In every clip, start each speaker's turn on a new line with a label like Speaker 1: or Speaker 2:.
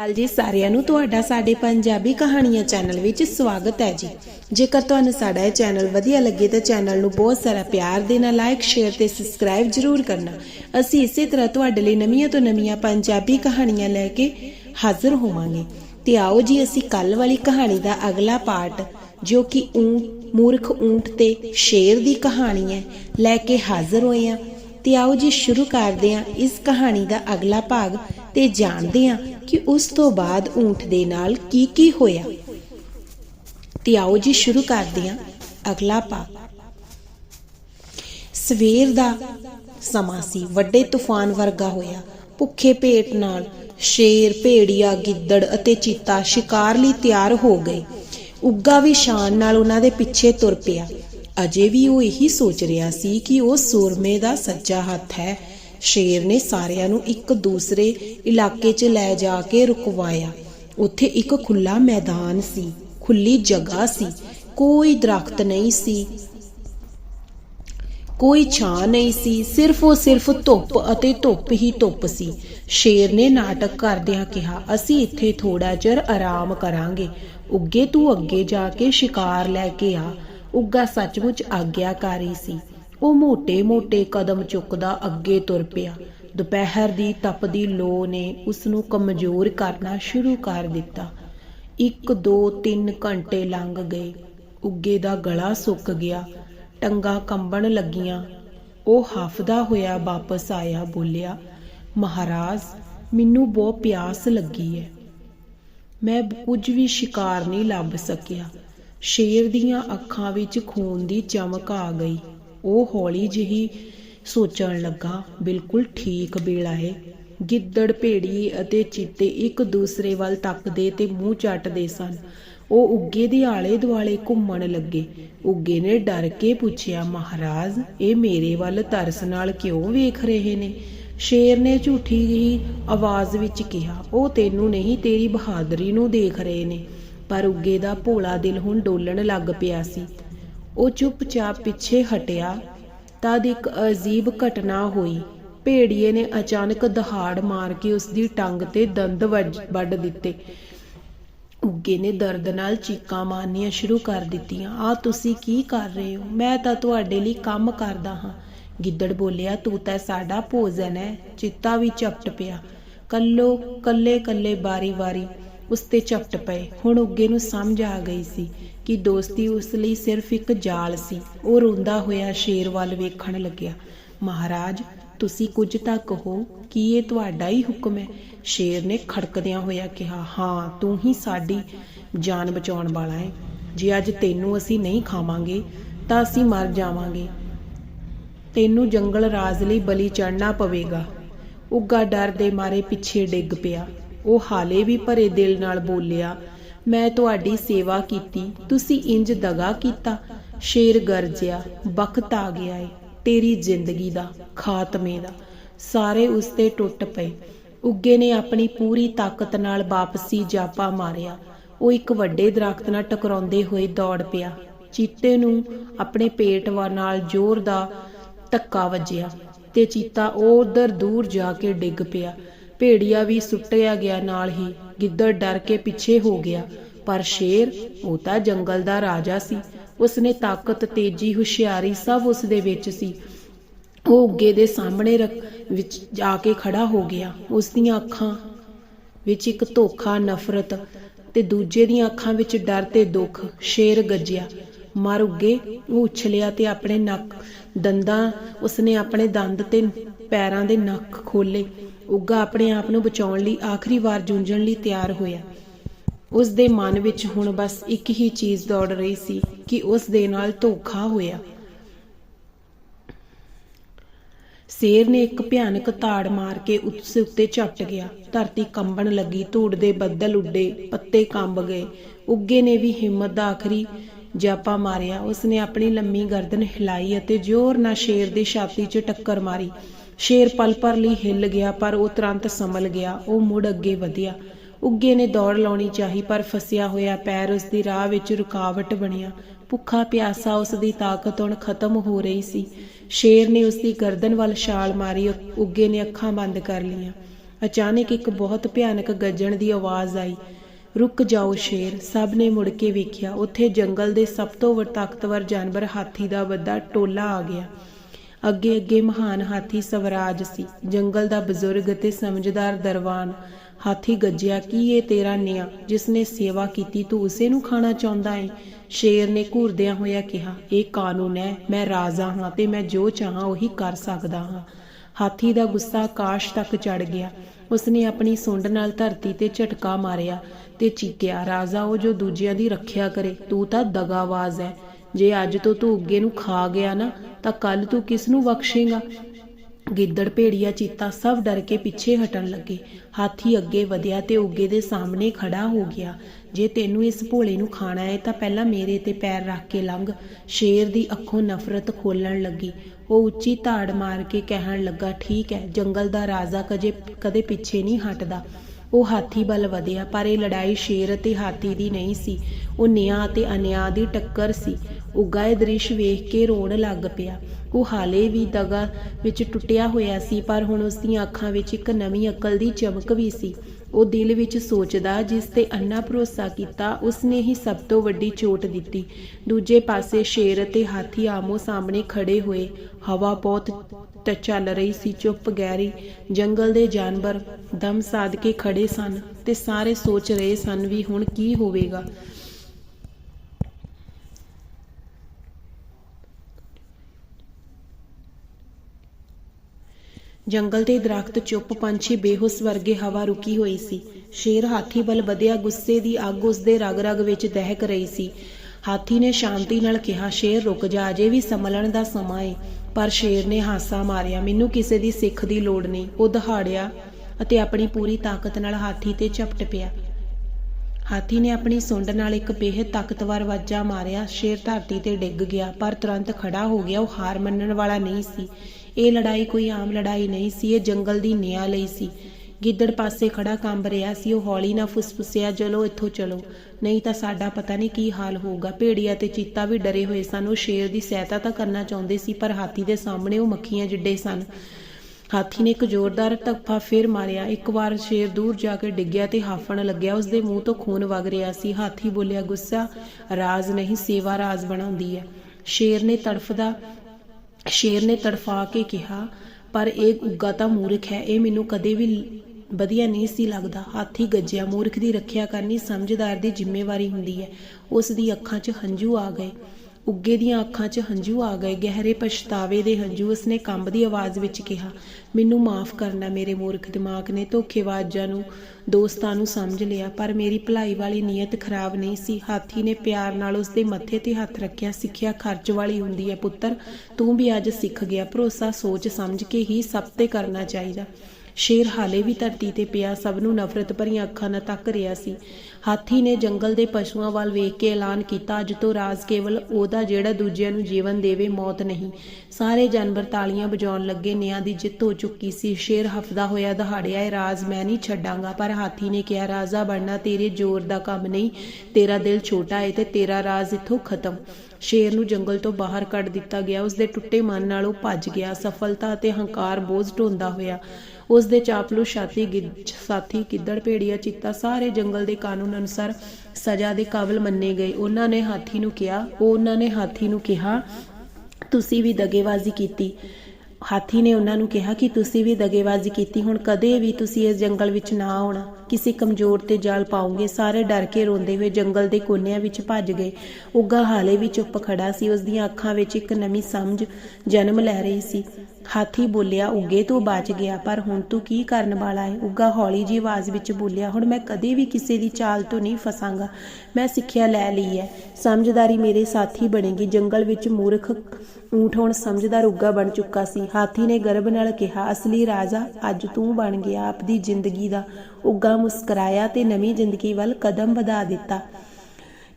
Speaker 1: ਹਾਲ ਜੀ ਸਾਰਿਆਂ ਨੂੰ ਤੁਹਾਡਾ ਸਾਡੇ ਪੰਜਾਬੀ ਕਹਾਣੀਆਂ ਚੈਨਲ ਵਿੱਚ ਸਵਾਗਤ ਹੈ ਜੀ। ਜੇਕਰ ਤੁਹਾਨੂੰ ਸਾਡਾ ਇਹ ਚੈਨਲ ਵਧੀਆ ਲੱਗੇ ਤਾਂ ਚੈਨਲ ਨੂੰ ਬਹੁਤ ਸਾਰਾ ਪਿਆਰ ਦੇਣਾ ਲਾਈਕ ਸ਼ੇਅਰ ਤੇ ਸਬਸਕ੍ਰਾਈਬ ਜਰੂਰ ਕਰਨਾ। ਅਸੀਂ ਇਸੇ ਤਰ੍ਹਾਂ ਤੁਹਾਡੇ ਲਈ ਨਵੀਆਂ ਤੋਂ ਨਵੀਆਂ ਪੰਜਾਬੀ ਕਹਾਣੀਆਂ ਲੈ ਕੇ ਹਾਜ਼ਰ ਹੋਵਾਂਗੇ। ਤੇ ਆਓ ਜੀ, ਅਸੀਂ ਕੱਲ ਵਾਲੀ ਕਹਾਣੀ ਦਾ ਅਗਲਾ ਪਾਰਟ ਜੋ ਕਿ ਊਂਟ ਮੂਰਖ ਊਂਟ ਤੇ ਸ਼ੇਰ ਦੀ ਕਹਾਣੀ ਹੈ, ਲੈ ਕੇ ਹਾਜ਼ਰ ਹੋਏ ਹਾਂ। ਤੇ ਆਓ ਜੀ, ਸ਼ੁਰੂ ਕਰਦੇ ਹਾਂ ਇਸ ਕਹਾਣੀ ਦਾ ਅਗਲਾ ਭਾਗ। ਤੇ ਜਾਣਦੇ ਹਾਂ ਕਿ ਉਸ ਤੋਂ ਬਾਅਦ ਊਂਟ ਦੇ ਨਾਲ ਕੀ ਕੀ ਹੋਇਆ। ਤੇ ਆਓ ਜੀ ਸ਼ੁਰੂ ਕਰਦੇ ਹਾਂ ਅਗਲਾ ਭਾਗ ਸਵੇਰ ਦਾ ਸਮਾਂ ਸੀ, ਵੱਡੇ ਤੂਫਾਨ ਵਰਗਾ ਹੋਇਆ। ਭੁੱਖੇ ਪੇਟ ਨਾਲ ਸ਼ੇਰ, ਭੇੜੀਆ, ਗਿੱਦੜ ਅਤੇ ਚੀਤਾ ਸ਼ਿਕਾਰ ਲਈ ਤਿਆਰ ਹੋ ਗਏ। ਉੱਗਾ ਵੀ ਸ਼ਾਨ ਨਾਲ ਉਹਨਾਂ ਦੇ ਪਿੱਛੇ ਤੁਰ ਪਿਆ। ਅਜੇ ਵੀ ਉਹ ਇਹੀ ਸੋਚ ਰਿਹਾ ਸੀ ਕਿ ਉਹ ਸੂਰਮੇ ਦਾ ਸੱਜਾ ਹੱਥ ਹੈ। ਸ਼ੇਰ ਨੇ ਸਾਰਿਆਂ ਨੂੰ ਇੱਕ ਦੂਸਰੇ ਇਲਾਕੇ 'ਚ ਲੈ ਜਾ ਕੇ ਰੁਕਵਾਇਆ। ਉੱਥੇ ਇੱਕ ਖੁੱਲਾ ਮੈਦਾਨ ਸੀ ਖੁੱਲੀ ਜਗ੍ਹਾ ਸੀ, ਕੋਈ ਦਰਖਤ ਨਹੀਂ ਸੀ, ਕੋਈ ਛਾਂ ਨਹੀਂ ਸੀ, ਸਿਰਫ ਉਹ ਸਿਰਫ ਧੁੱਪ ਅਤੇ ਧੁੱਪ ਹੀ ਧੁੱਪ ਸੀ। ਸ਼ੇਰ ਨੇ ਨਾਟਕ ਕਰਦਿਆਂ ਕਿਹਾ, ਅਸੀਂ ਇੱਥੇ ਥੋੜਾ ਚਿਰ ਆਰਾਮ ਕਰਾਂਗੇ। ਉੱਗੇ ਤੂੰ ਅੱਗੇ ਜਾ ਕੇ ਸ਼ਿਕਾਰ ਲੈ ਕੇ ਆ। ਉੱਗਾ ਸੱਚਮੁੱਚ ਆਗਿਆਕਾਰੀ ਸੀ। ਉਹ ਮੋਟੇ ਮੋਟੇ ਕਦਮ ਚੁੱਕਦਾ ਅੱਗੇ ਤੁਰ ਪਿਆ। ਦੁਪਹਿਰ ਦੀ ਤਪਦੀ ਲੋ ਨੇ ਉਸ ਨੂੰ ਕਮਜ਼ੋਰ ਕਰਨਾ ਸ਼ੁਰੂ ਕਰ ਦਿੱਤਾ। 1 2 3 ਘੰਟੇ ਲੰਘ ਗਏ। ਉੱਗੇ ਦਾ ਗਲਾ ਸੁੱਕ ਗਿਆ। ਟੰਗਾ ਕੰਬਣ ਲੱਗੀਆਂ। ਉਹ ਹਫਦਾ ਹੋਇਆ ਵਾਪਸ ਆਇਆ, ਬੋਲਿਆ, ਮਹਾਰਾਜ, ਮੈਨੂੰ ਬਹੁਤ ਪਿਆਸ ਲੱਗੀ ਹੈ ਮੈਂ ਕੁਝ ਵੀ ਸ਼ਿਕਾਰ ਨਹੀਂ ਲੱਭ ਸਕਿਆ। ਸ਼ੇਰ ਦੀਆਂ ਅੱਖਾਂ ਵਿੱਚ ਖੂਨ ਦੀ ਚਮਕ ਆ ਗਈ। ਉਹ ਹੌਲੀ ਜਿਹੀ ਸੋਚਣ ਲੱਗਾ, ਬਿਲਕੁਲ ਠੀਕ ਵੇਲਾ ਹੈ ਗਿੱਦੜ ਭੇੜੀ ਅਤੇ ਚੀਤੇ ਇੱਕ ਦੂਸਰੇ ਵੱਲ ਤੱਕਦੇ ਤੇ ਮੂੰਹ ਚੱਟਦੇ ਸਨ। ਉਹ ਉੱਗੇ ਦੇ ਆਲੇ ਦੁਆਲੇ ਘੁੰਮਣ ਲੱਗੇ। ਉੱਗੇ ਨੇ ਡਰ ਕੇ ਪੁੱਛਿਆ, ਮਹਾਰਾਜ, ਇਹ ਮੇਰੇ ਵੱਲ ਤਰਸ ਨਾਲ ਕਿਉਂ ਵੇਖ ਰਹੇ ਨੇ? ਸ਼ੇਰ ਨੇ ਝੂਠੀ ਹੀ ਆਵਾਜ਼ ਵਿੱਚ ਕਿਹਾ, ਉਹ ਤੈਨੂੰ ਨਹੀਂ, ਤੇਰੀ ਬਹਾਦਰੀ ਨੂੰ ਦੇਖ ਰਹੇ ਨੇ। ਪਰ ਉੱਗੇ ਦਾ ਭੋਲਾ ਦਿਲ ਹੁਣ ਡੋਲਣ ਲੱਗ ਪਿਆ ਸੀ। ਉਹ ਚੁੱਪਚਾਪ ਪਿੱਛੇ ਹਟਿਆ ਤਦ ਇੱਕ ਅਜੀਬ ਘਟਨਾ ਹੋਈ। ਭੇੜੀਏ ਨੇ ਅਚਾਨਕ ਦਹਾੜ ਮਾਰ ਕੇ ਉਸ ਦੀ ਟੰਗ ਤੇ ਦੰਦ ਵੱਢ ਦਿੱਤੇ। ਉੱਗੇ ਨੇ ਦਰਦ ਨਾਲ ਚੀਕਾਂ ਮਾਰਨੀਆਂ ਸ਼ੁਰੂ ਕਰ ਦਿੱਤੀਆਂ। ਆ, ਤੁਸੀਂ ਕੀ ਕਰ ਰਹੇ ਹੋ? ਮੈਂ ਤਾਂ ਤੁਹਾਡੇ ਲਈ ਕੰਮ ਕਰਦਾ ਹਾਂ। ਗਿੱਦੜ ਬੋਲਿਆ, ਤੂੰ ਤਾਂ ਸਾਡਾ ਭੋਜਨ ਹੈ ਚਿੱਤਾ ਵੀ ਚਪਟ ਪਿਆ। ਕੱਲੋ ਕੱਲੇ ਕੱਲੇ ਬਾਰੀ ਵਾਰੀ ਉਸ ਤੇ ਚਪਟ ਪਏ। ਹੁਣ ਉੱਗੇ ਨੂੰ ਸਮਝ ਆ ਗਈ ਸੀ ਕਿ ਦੋਸਤੀ ਉਸ ਲਈ ਸਿਰਫ ਇੱਕ ਜਾਲ ਸੀ। ਉਹ ਰੋਂਦਾ ਹੋਇਆ ਸ਼ੇਰ ਵੱਲ ਵੇਖਣ ਲੱਗਿਆ। ਮਹਾਰਾਜ, ਤੁਸੀਂ ਕੁਝ ਤਾਂ ਕਹੋ, ਕੀ ਇਹ ਤੁਹਾਡਾ ਹੀ ਹੁਕਮ ਹੈ? ਸ਼ੇਰ ਨੇ ਖੜਕਦਿਆਂ ਹੋਇਆ ਕਿਹਾ, ਹਾਂ, ਤੂੰ ਹੀ ਸਾਡੀ ਜਾਨ ਬਚਾਉਣ ਵਾਲਾ ਹੈ ਜੇ ਅੱਜ ਤੈਨੂੰ ਅਸੀਂ ਨਹੀਂ ਖਾਵਾਂਗੇ, ਤਾਂ ਅਸੀਂ ਮਰ ਜਾਵਾਂਗੇ। ਤੈਨੂੰ ਜੰਗਲ ਰਾਜ ਲਈ ਬਲੀ ਚੜਨਾ ਪਵੇਗਾ। ਉੱਗਾ ਡਰ ਦੇ ਮਾਰੇ ਪਿੱਛੇ ਡਿੱਗ ਪਿਆ। ਉਹ ਹਾਲੇ ਵੀ ਭਰੇ ਦਿਲ ਨਾਲ ਬੋਲਿਆ ਮੈਂ ਤੁਹਾਡੀ ਸੇਵਾ ਕੀਤੀ, ਤੁਸੀਂ ਇੰਜ ਦਗਾ ਕੀਤਾ, ਸ਼ੇਰ ਗਰਜਿਆ ਵਕਤ ਆ ਗਿਆ ਏ, ਤੇਰੀ ਜ਼ਿੰਦਗੀ ਦਾ, ਖਾਤਮੇ ਦਾ। ਸਾਰੇ ਉਸ ਤੇ ਟੁੱਟ ਪਏ। ਉੱਗੇ ਨੇ ਆਪਣੀ ਪੂਰੀ ਤਾਕਤ ਨਾਲ ਵਾਪਸੀ ਜਾਪਾ ਮਾਰਿਆ। ਉਹ ਇੱਕ ਵੱਡੇ ਦਰਖਤ ਨਾਲ ਟਕਰਾਉਂਦੇ ਹੋਏ ਦੌੜ ਪਿਆ। ਚੀਤੇ ਨੂੰ ਆਪਣੇ ਪੇਟ ਵਾ ਨਾਲ ਜ਼ੋਰ ਦਾ ਧੱਕਾ ਵੱਜਿਆ ਤੇ ਚੀਤਾ ਉਹ ਉਧਰ ਦੂਰ ਜਾ ਕੇ ਡਿੱਗ ਪਿਆ। ਭੇੜੀਆ ਵੀ ਸੁੱਟਿਆ ਗਿਆ ਨਾਲ ਹੀ। ਗਿੱਦੜ ਡਰ ਕੇ ਪਿੱਛੇ ਹੋ ਗਿਆ। ਪਰ ਸ਼ੇਰ, ਉਹ ਤਾਂ ਜੰਗਲ ਦਾ ਰਾਜਾ ਸੀ। ਉਸਨੇ ਤਾਕਤ, ਤੇਜੀ, ਹੁਸ਼ਿਆਰੀ ਸਭ ਉਸ ਦੇ ਵਿੱਚ ਸੀ। ਉਹ ਉੱਗੇ ਦੇ ਸਾਹਮਣੇ ਵਿੱਚ ਜਾ ਕੇ ਖੜਾ ਹੋ ਗਿਆ। ਉਸ ਦੀਆਂ ਅੱਖਾਂ ਵਿੱਚ ਇੱਕ ਧੋਖਾ, ਨਫ਼ਰਤ ਤੇ ਦੂਜੇ ਦੀਆਂ ਅੱਖਾਂ ਵਿੱਚ ਡਰ ਤੇ ਦੁੱਖ। ਸ਼ੇਰ ਗੱਜਿਆ, ਮਰ ਉੱਗੇ, ਉਹ ਉਛਲਿਆ ਤੇ ਆਪਣੇ ਨੱਕ ਦੰਦਾਂ, ਉਸਨੇ ਆਪਣੇ ਦੰਦ ਤੇ ਪੈਰਾਂ ਦੇ ਨੱਕ ਖੋਲੇ ਉੱਗਾ ਆਪਣੇ ਆਪ ਨੂੰ ਬਚਾਉਣ ਲਈ ਆਖਰੀ ਵਾਰ ਜੂਝਣ ਲਈ ਤਿਆਰ ਹੋਇਆ। ਉਸ ਦੇ ਮਨ ਵਿੱਚ ਹੁਣ ਬਸ ਇੱਕ ਹੀ ਚੀਜ਼ ਦੌੜ ਰਹੀ ਸੀ ਕਿ ਉਸ ਦੇ ਨਾਲ ਧੋਖਾ ਹੋਇਆ। ਸ਼ੇਰ ਨੇ ਇੱਕ ਭਿਆਨਕ ਤਾੜ ਮਾਰ ਕੇ ਉਸ ਉੱਤੇ ਝੱਟ ਗਿਆ। ਧਰਤੀ ਕੰਬਣ ਲੱਗੀ, ਧੂੜ ਦੇ ਬੱਦਲ ਉੱਡੇ, ਪੱਤੇ ਕੰਬ ਗਏ। ਉੱਗੇ ਨੇ ਵੀ ਹਿੰਮਤ ਦਾ ਆਖਰੀ ਜਾਪਾ ਮਾਰਿਆ। ਉਸਨੇ ਆਪਣੀ ਲੰਮੀ ਗਰਦਨ ਹਿਲਾਈ ਅਤੇ ਜ਼ੋਰ ਨਾਲ ਸ਼ੇਰ ਦੀ ਛਾਤੀ 'ਚ ਟੱਕਰ ਮਾਰੀ। ਸ਼ੇਰ ਪਲ ਭਰ ਲਈ ਹਿੱਲ ਗਿਆ, ਪਰ ਉਹ ਤੁਰੰਤ ਸੰਭਲ ਗਿਆ। ਉਹ ਮੁੜ ਅੱਗੇ ਵਧਿਆ। ਉੱਗੇ ਨੇ ਦੌੜ ਲਾਉਣੀ ਚਾਹੀ, ਪਰ ਫਸਿਆ ਹੋਇਆ ਪੈਰ ਉਸ ਦੀ ਰਾਹ ਵਿੱਚ ਰੁਕਾਵਟ ਬਣਿਆ। ਭੁੱਖਾ ਪਿਆਸਾ ਉਸ ਦੀ ਤਾਕਤ ਹੁਣ ਖਤਮ ਹੋ ਰਹੀ ਸੀ। ਸ਼ੇਰ ਨੇ ਉਸ ਦੀ ਗਰਦਨ ਵੱਲ ਛਾਲ ਮਾਰੀ ਉੱਗੇ ਨੇ ਅੱਖਾਂ ਬੰਦ ਕਰ ਲਈਆਂ। ਅਚਾਨਕ ਇੱਕ ਬਹੁਤ ਭਿਆਨਕ ਗੱਜਣ ਦੀ ਆਵਾਜ਼ ਆਈ। ਰੁਕ ਜਾਓ ਸ਼ੇਰ। ਸਭ ਨੇ ਮੁੜ ਕੇ ਵੇਖਿਆ। ਉੱਥੇ ਜੰਗਲ ਦੇ ਸਭ ਤੋਂ ਤਾਕਤਵਰ ਜਾਨਵਰ ਹਾਥੀ ਦਾ ਵੱਡਾ ਟੋਲਾ ਆ ਗਿਆ। ਅੱਗੇ ਅੱਗੇ ਮਹਾਨ ਹਾਥੀ ਸਵਰਾਜ ਸੀ। ਜੰਗਲ ਦਾ ਬਜ਼ੁਰਗ ਤੇ ਸਮਝਦਾਰ ਦਰਵਾਨ ਹਾਥੀ ਗੱਜਿਆ, ਕੀ ਇਹ ਤੇਰਾ ਨਿਆ? ਜਿਸ ਨੇ ਸੇਵਾ ਕੀਤੀ, ਤੂੰ ਉਸੇ ਨੂੰ ਖਾਣਾ ਚਾਹੁੰਦਾ ਏ? ਸ਼ੇਰ ਨੇ ਘੂਰਦਿਆਂ ਹੋਇਆ ਕਿਹਾ, ਇਹ ਕਾਨੂੰਨ ਹੈ, ਮੈਂ ਰਾਜਾ ਹਾਂ ਤੇ ਮੈਂ ਜੋ ਚਾਹਾਂ ਉਹੀ ਕਰ ਸਕਦਾ ਹਾਂ। ਹਾਥੀ ਦਾ ਗੁੱਸਾ ਆਕਾਸ਼ ਤੱਕ ਚੜ ਗਿਆ। ਉਸਨੇ ਆਪਣੀ ਸੁੰਡ ਨਾਲ ਧਰਤੀ ਤੇ ਝਟਕਾ ਮਾਰਿਆ ਤੇ ਚੀਕਿਆ, ਰਾਜਾ, ਉਹ ਜੋ ਦੂਜਿਆਂ ਦੀ ਰੱਖਿਆ ਕਰੇ, ਤੂੰ ਤਾਂ ਦਗਾਵਾਜ਼ ਹੈ ਜੇ ਅੱਜ ਤੋਂ ਤੂੰ ਉੱਗੇ ਨੂੰ ਖਾ ਗਿਆ ਨਾ, ਤਾਂ ਕੱਲ ਤੂੰ ਕਿਸ ਨੂੰ ਬਖਸ਼ੇਗਾ? ਗਿੱਦੜ ਭੇੜੀਆ ਚੀਤਾ ਸਭ ਡਰ ਕੇ ਪਿੱਛੇ ਹਟਣ ਲੱਗੇ। ਹਾਥੀ ਅੱਗੇ ਵਧਿਆ ਤੇ ਉੱਗੇ ਦੇ ਸਾਹਮਣੇ ਖੜਾ ਹੋ ਗਿਆ। ਜੇ ਤੈਨੂੰ ਇਸ ਭੋਲੇ ਨੂੰ ਖਾਣਾ ਹੈ, ਤਾਂ ਪਹਿਲਾਂ ਮੇਰੇ ਤੇ ਪੈਰ ਰੱਖ ਕੇ ਲੰਘ। ਸ਼ੇਰ ਦੀ ਅੱਖੋਂ ਨਫ਼ਰਤ ਖੋਲਣ ਲੱਗੀ। ਉਹ ਉੱਚੀ ਧਾੜ ਮਾਰ ਕੇ ਕਹਿਣ ਲੱਗਾ, ਠੀਕ ਹੈ, ਜੰਗਲ ਦਾ ਰਾਜਾ ਕਦੇ ਕਦੇ ਪਿੱਛੇ ਨਹੀਂ ਹਟਦਾ। ਉਹ ਹਾਥੀ ਵੱਲ ਵਧਿਆ, ਪਰ ਇਹ ਲੜਾਈ ਸ਼ੇਰ ਅਤੇ ਹਾਥੀ ਦੀ ਨਹੀਂ ਸੀ। ਉਹ ਨਿਆਂ ਅਤੇ ਅਨਿਆਂ ਦੀ ਟੱਕਰ ਸੀ। ਉੱਗਾ ਇਹ ਦ੍ਰਿਸ਼ ਵੇਖ ਕੇ ਰੋਣ ਲੱਗ ਪਿਆ। ਉਹ ਹਾਲੇ ਵੀ ਦਗਾ ਵਿੱਚ ਟੁੱਟਿਆ ਹੋਇਆ ਸੀ, ਪਰ ਹੁਣ ਉਸ ਦੀਆਂ ਅੱਖਾਂ ਵਿੱਚ ਇੱਕ ਨਵੀਂ ਅਕਲ ਦੀ ਚਮਕ ਵੀ ਸੀ। ਉਹ ਦਿਲ ਵਿੱਚ ਸੋਚਦਾ, ਜਿਸ ਤੇ ਅੰਨਾ ਭਰੋਸਾ ਕੀਤਾ, ਉਸਨੇ ਹੀ ਸਭ ਤੋਂ ਵੱਡੀ ਚੋਟ ਦਿੱਤੀ। ਦੂਜੇ ਪਾਸੇ ਸ਼ੇਰ ਅਤੇ ਹਾਥੀ ਆਮੋ ਸਾਹਮਣੇ ਖੜੇ ਹੋਏ। ਹਵਾ ਬਹੁਤ ਚੱਲ ਰਹੀ ਸੀ, ਚੁੱਪ ਗਹਿਰੀ। ਜੰਗਲ ਦੇ ਜਾਨਵਰ ਦਮ ਸਾਧ ਕੇ ਖੜੇ ਸਨ ਤੇ ਸਾਰੇ ਸੋਚ ਰਹੇ ਸਨ ਵੀ ਹੁਣ ਕੀ ਹੋਵੇਗਾ। ਜੰਗਲ ਦੇ ਦਰਖਤ ਚੁੱਪ ਪੰਛੀ ਬੇਹੋਸ ਵਰਗੇ ਹਵਾ ਰੁਕੀ ਹੋਈ ਸੀ। ਸ਼ੇਰ ਹਾਥੀ ਵੱਲ ਵਧਿਆ ਗੁੱਸੇ ਦੀ ਅੱਗ ਉਸ ਦੇ ਰਗ-ਰਗ ਵਿੱਚ ਦਹਿਕ ਰਹੀ ਸੀ। ਹਾਥੀ ਨੇ ਸ਼ਾਂਤੀ ਨਾਲ ਕਿਹਾ, ਸ਼ੇਰ, ਰੁਕ ਜਾ, ਅਜੇ ਵੀ ਸੰਭਲਣ ਦਾ ਸਮਾਂ ਏ। ਪਰ ਸ਼ੇਰ ਨੇ ਹਾਸਾ ਮਾਰਿਆ, ਮੈਨੂੰ ਕਿਸੇ ਦੀ ਸਿੱਖ ਦੀ ਲੋੜ ਨਹੀਂ। ਉਹ ਦਹਾੜਿਆ ਅਤੇ ਆਪਣੀ ਪੂਰੀ ਤਾਕਤ ਨਾਲ ਹਾਥੀ ਤੇ ਝਪਟ ਪਿਆ। ਹਾਥੀ ਨੇ ਆਪਣੀ ਸੁੰਡ ਨਾਲ ਇੱਕ ਬੇਹੱਦ ਤਾਕਤਵਰ ਵਾਜਾ ਮਾਰਿਆ। ਸ਼ੇਰ ਧਰਤੀ ਤੇ ਡਿੱਗ ਗਿਆ, ਪਰ ਤੁਰੰਤ ਖੜਾ ਹੋ ਗਿਆ। ਉਹ ਹਾਰ ਮੰਨਣ ਵਾਲਾ ਨਹੀਂ ਸੀ। ਇਹ ਲੜਾਈ ਕੋਈ ਆਮ ਲੜਾਈ ਨਹੀਂ ਸੀ, ਇਹ ਜੰਗਲ ਦੀ ਨਿਆਂ ਲਈ ਸੀ। ਗਿੱਦੜ ਪਾਸੇ ਖੜਾ ਕੰਬ ਰਿਹਾ ਸੀ, ਉਹ ਹੌਲੀ ਨਾਲ ਫੁਸਫੁਸਿਆ, ਚਲੋ ਇੱਥੋਂ ਚਲੋ। ਨਹੀਂ ਤਾਂ ਸਾਡਾ ਪਤਾ ਨਹੀਂ ਕੀ ਹਾਲ ਹੋਊਗਾ। ਭੇੜੀਆ ਤੇ ਚੀਤਾ ਵੀ ਡਰੇ ਹੋਏ ਸਨ। ਉਹ ਸ਼ੇਰ ਦੀ ਸਹਾਇਤਾ ਤਾਂ ਕਰਨਾ ਚਾਹੁੰਦੇ ਸੀ, ਪਰ ਹਾਥੀ ਦੇ ਸਾਹਮਣੇ ਉਹ ਮੱਖੀਆਂ ਜਿੱਡੇ ਸਨ। ਹਾਥੀ ਨੇ ਇੱਕ ਜ਼ੋਰਦਾਰ ਧੱਫਾ ਫੇਰ ਮਾਰਿਆ। ਇੱਕ ਵਾਰ ਸ਼ੇਰ ਦੂਰ ਜਾ ਕੇ ਡਿੱਗਿਆ ਤੇ ਹਾਫਣ ਲੱਗਿਆ। ਉਸ ਦੇ ਮੂੰਹ ਤੋਂ ਖੂਨ ਵਗ ਰਿਹਾ ਸੀ। ਹਾਥੀ ਬੋਲਿਆ, ਗੁੱਸਾ, ਰਾਜ਼ ਨਹੀਂ, ਸੇਵਾ ਰਾਜ਼ ਬਣਾਉਂਦੀ ਹੈ। ਸ਼ੇਰ ਨੇ ਤੜਫਦਾ ਸ਼ੇਰ ਨੇ ਤੜਫਾ ਕੇ ਕਿਹਾ, ਪਰ ਇਹ ਉੱਗਾ ਤਾਂ ਮੂਰਖ ਹੈ, ਇਹ ਮੈਨੂੰ ਕਦੇ ਵੀ ਵਧੀਆ ਨਹੀਂ ਸੀ ਲੱਗਦਾ। ਹਾਥੀ ਗੱਜਿਆ, ਮੂਰਖ ਦੀ ਰੱਖਿਆ ਕਰਨੀ ਸਮਝਦਾਰ ਦੀ ਜ਼ਿੰਮੇਵਾਰੀ ਹੁੰਦੀ ਹੈ। ਉਸ ਦੀ ਅੱਖਾਂ 'ਚ ਹੰਝੂ ਆ ਗਏ। ਉੱਗੇ ਦੀਆਂ ਅੱਖਾਂ 'ਚ ਹੰਝੂ ਆ ਗਏ, ਗਹਿਰੇ ਪਛਤਾਵੇ ਦੇ ਹੰਝੂ ਉਸਨੇ ਕੰਬਦੀ ਆਵਾਜ਼ ਵਿੱਚ ਕਿਹਾ, ਮੈਨੂੰ ਮਾਫ ਕਰਨਾ ਮੇਰੇ ਮੂਰਖ ਦਿਮਾਗ ਨੇ, ਧੋਖੇਬਾਜ਼ਾਂ ਨੂੰ, ਦੋਸਤਾਂ ਨੂੰ ਸਮਝ ਲਿਆ, ਪਰ ਮੇਰੀ ਭਲਾਈ ਵਾਲੀ ਨੀਅਤ ਖਰਾਬ ਨਹੀਂ ਸੀ। ਹਾਥੀ ਨੇ ਪਿਆਰ ਨਾਲ ਉਸਦੇ ਮੱਥੇ ਤੇ ਹੱਥ ਰੱਖਿਆ, ਸਿੱਖਿਆ ਖਰਚ ਵਾਲੀ ਹੁੰਦੀ ਹੈ, ਪੁੱਤਰ, ਤੂੰ ਵੀ ਅੱਜ ਸਿੱਖ ਗਿਆ, ਭਰੋਸਾ, ਸੋਚ ਸਮਝ ਕੇ ਹੀ ਸਭ ਤੇ ਕਰਨਾ ਚਾਹੀਦਾ। ਸ਼ੇਰ ਹਾਲੇ ਵੀ ਧਰਤੀ ਤੇ ਪਿਆ, ਸਭ ਨੂੰ ਨਫ਼ਰਤ ਭਰੀਆਂ ਅੱਖਾਂ ਨਾਲ ਤੱਕ ਰਿਹਾ ਸੀ। ਹਾਥੀ ਨੇ ਜੰਗਲ ਦੇ ਪਸ਼ੂਆਂ ਵੱਲ ਵੇਖ ਕੇ ਐਲਾਨ ਕੀਤਾ, ਅੱਜ ਤੋਂ ਰਾਜ ਕੇਵਲ ਉਹਦਾ ਜਿਹੜਾ ਦੂਜਿਆਂ ਨੂੰ ਜੀਵਨ ਦੇਵੇ, ਮੌਤ ਨਹੀਂ। ਸਾਰੇ ਜਾਨਵਰ ਤਾਲੀਆਂ ਵਜਾਉਣ ਲੱਗੇ, ਨਿਆਂ ਦੀ ਜਿੱਤ ਹੋ ਚੁੱਕੀ ਸੀ। ਸ਼ੇਰ ਹਫਦਾ ਹੋਇਆ ਦਹਾੜਿਆ, ਇਹ ਰਾਜ ਮੈਂ ਨਹੀਂ ਛੱਡਾਂਗਾ, ਪਰ ਹਾਥੀ ਨੇ ਕਿਹਾ, ਰਾਜਾ ਬਣਨਾ ਤੇਰੇ ਜ਼ੋਰ ਦਾ ਕੰਮ ਨਹੀਂ, ਤੇਰਾ ਦਿਲ ਛੋਟਾ ਹੈ ਤੇ ਤੇਰਾ ਰਾਜ ਇੱਥੋਂ ਖਤਮ। ਸ਼ੇਰ ਨੂੰ ਜੰਗਲ ਤੋਂ ਬਾਹਰ ਕੱਢ ਦਿੱਤਾ ਗਿਆ। ਉਸ ਦੇ ਟੁੱਟੇ ਮਨ ਨਾਲ ਉਹ ਭੱਜ ਗਿਆ। ਸਫਲਤਾ ਅਤੇ ਹੰਕਾਰ ਬੋਝ ਢੋਂਦਾ ਹੋਇਆ ਉਸ ਦੇ ਚਾਪਲੂ ਸਾਥੀ ਗਿੱਧ- ਸਾਥੀ ਗਿੱਦੜ ਭੇੜੀਆ ਚੀਤਾ ਸਾਰੇ ਜੰਗਲ ਦੇ ਕਾਨੂੰਨ ਅਨੁਸਾਰ ਸਜ਼ਾ ਦੇ ਕਾਬਲ ਮੰਨੇ ਗਏ। ਉਹਨਾਂ ਨੇ ਹਾਥੀ ਨੂੰ ਕਿਹਾ, ਉਹ ਉਹਨਾਂ ਨੇ ਹਾਥੀ ਨੂੰ ਕਿਹਾ, ਤੁਸੀਂ ਵੀ ਦਗੇਬਾਜ਼ੀ ਕੀਤੀ। ਹਾਥੀ ਨੇ ਉਹਨਾਂ ਨੂੰ ਕਿਹਾ ਕਿ ਤੁਸੀਂ ਵੀ ਦਗੇਬਾਜ਼ੀ ਕੀਤੀ, ਹੁਣ ਕਦੇ ਵੀ ਤੁਸੀਂ ਇਸ ਜੰਗਲ ਵਿੱਚ ਨਾ ਆਉਣਾ। ਕਿਸੇ ਕਮਜ਼ੋਰ ਤੇ ਜਾਲ ਪਾਉਂਗੇ ਸਾਰੇ ਡਰ ਕੇ ਰੋਂਦੇ ਹੋਏ ਜੰਗਲ ਦੇ ਕੋਨਿਆਂ ਵਿੱਚ ਭੱਜ ਗਏ। ਉੱਗਾ ਹਾਲੇ ਵੀ ਚੁੱਪ ਖੜਾ ਸੀ, ਉਸ ਦੀਆਂ ਅੱਖਾਂ ਵਿੱਚ ਇੱਕ ਨਵੀਂ ਸਮਝ ਜਨਮ ਲੈ ਰਹੀ ਸੀ। ਹਾਥੀ ਬੋਲਿਆ, ਉੱਗੇ ਤੂੰ ਬਚ ਗਿਆ, ਪਰ ਹੁਣ ਤੂੰ ਕੀ ਕਰਨ ਵਾਲਾ ਹੈ ਉੱਗਾ ਹੌਲੀ ਜਿਹੀ ਆਵਾਜ਼ ਵਿੱਚ ਬੋਲਿਆ, ਹੁਣ ਮੈਂ ਕਦੇ ਵੀ ਕਿਸੇ ਦੀ ਚਾਲ ਤੋਂ ਨਹੀਂ ਫਸਾਂਗਾ। ਮੈਂ ਸਿੱਖਿਆ ਲੈ ਲਈ ਹੈ ਸਮਝਦਾਰੀ ਮੇਰੇ ਸਾਥੀ ਬਣੇਗੀ। ਜੰਗਲ ਵਿੱਚ ਮੂਰਖ ਊਂਠ ਹੁਣ ਸਮਝਦਾਰ ਉੱਗਾ ਬਣ ਚੁੱਕਾ ਸੀ। ਹਾਥੀ ਨੇ ਗਰਬ ਨਾਲ ਕਿਹਾ, ਅਸਲੀ ਰਾਜਾ, ਅੱਜ ਤੂੰ ਬਣ ਗਿਆ ਆਪਦੀ ਜ਼ਿੰਦਗੀ ਦਾ। ਉੱਗਾ ਮੁਸਕਰਾਇਆ ਤੇ ਨਵੀਂ ਜ਼ਿੰਦਗੀ ਵੱਲ ਕਦਮ ਵਧਾ ਦਿੱਤਾ।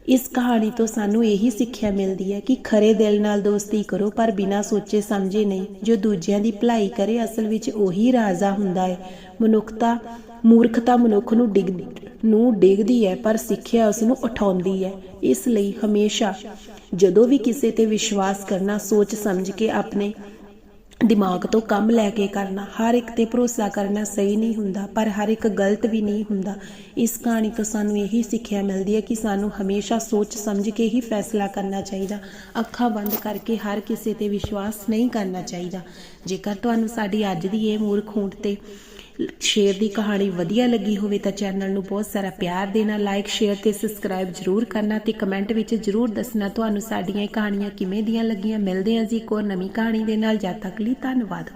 Speaker 1: ਇਸ ਕਹਾਣੀ ਤੋਂ ਸਾਨੂੰ ਇਹੀ ਸਿੱਖਿਆ ਮਿਲਦੀ ਹੈ ਕਿ ਖਰੇ ਦਿਲ ਨਾਲ ਦੋਸਤੀ ਕਰੋ, ਪਰ ਬਿਨਾਂ ਸੋਚੇ ਸਮਝੇ ਨਹੀਂ। ਜੋ ਦੂਜਿਆਂ ਦੀ ਭਲਾਈ ਕਰੇ, ਅਸਲ ਵਿੱਚ ਉਹੀ ਰਾਜਾ ਹੁੰਦਾ ਹੈ। ਮਨੁੱਖਤਾ, ਮੂਰਖਤਾ ਮਨੁੱਖ ਨੂੰ ਡਿੱਗ, ਨੂੰ ਡਿੱਗਦੀ ਹੈ, ਪਰ ਸਿੱਖਿਆ ਉਸ ਨੂੰ ਉਠਾਉਂਦੀ ਹੈ। ਇਸ ਲਈ ਹਮੇਸ਼ਾ ਜਦੋਂ ਵੀ ਕਿਸੇ ਤੇ ਵਿਸ਼ਵਾਸ ਕਰਨਾ, ਸੋਚ ਸਮਝ ਕੇ ਆਪਣੇ ਦਿਮਾਗ ਤੋਂ ਕੰਮ ਲੈ ਕੇ ਕਰਨਾ, ਹਰ ਇੱਕ ਤੇ ਭਰੋਸਾ ਕਰਨਾ ਸਹੀ ਨਹੀਂ ਹੁੰਦਾ, ਪਰ ਹਰ ਇੱਕ ਗਲਤ ਵੀ ਨਹੀਂ ਹੁੰਦਾ। ਇਸ ਕਹਾਣੀ ਤੋਂ ਸਾਨੂੰ ਇਹੀ ਸਿੱਖਿਆ ਮਿਲਦੀ ਹੈ ਕਿ ਸਾਨੂੰ ਹਮੇਸ਼ਾ ਸੋਚ ਸਮਝ ਕੇ ਹੀ ਫੈਸਲਾ ਕਰਨਾ ਚਾਹੀਦਾ। ਅੱਖਾਂ ਬੰਦ ਕਰਕੇ ਹਰ ਕਿਸੇ ਤੇ ਵਿਸ਼ਵਾਸ ਨਹੀਂ ਕਰਨਾ ਚਾਹੀਦਾ। ਜੇਕਰ ਤੁਹਾਨੂੰ ਸਾਡੀ ਅੱਜ ਦੀ ਇਹ ਮੂਰਖ ਊਂਠ ਤੇ ਸ਼ੇਰ ਦੀ ਕਹਾਣੀ ਵਧੀਆ ਲੱਗੀ ਹੋਵੇ ਤਾਂ ਚੈਨਲ ਨੂੰ ਬਹੁਤ ਸਾਰਾ ਪਿਆਰ ਦੇਣਾ ਲਾਈਕ ਸ਼ੇਅਰ ਤੇ ਸਬਸਕ੍ਰਾਈਬ ਜਰੂਰ ਕਰਨਾ ਤੇ ਕਮੈਂਟ ਵਿੱਚ ਜਰੂਰ ਦੱਸਣਾ ਤੁਹਾਨੂੰ ਸਾਡੀਆਂ ਇਹ ਕਹਾਣੀਆਂ ਕਿਵੇਂ ਦੀਆਂ ਲੱਗੀਆਂ। ਮਿਲਦੇ ਹਾਂ ਜੀ ਇੱਕ ਹੋਰ ਨਵੀਂ ਕਹਾਣੀ ਦੇ ਨਾਲ। ਜਦ ਤੱਕ ਲਈ ਧੰਨਵਾਦ।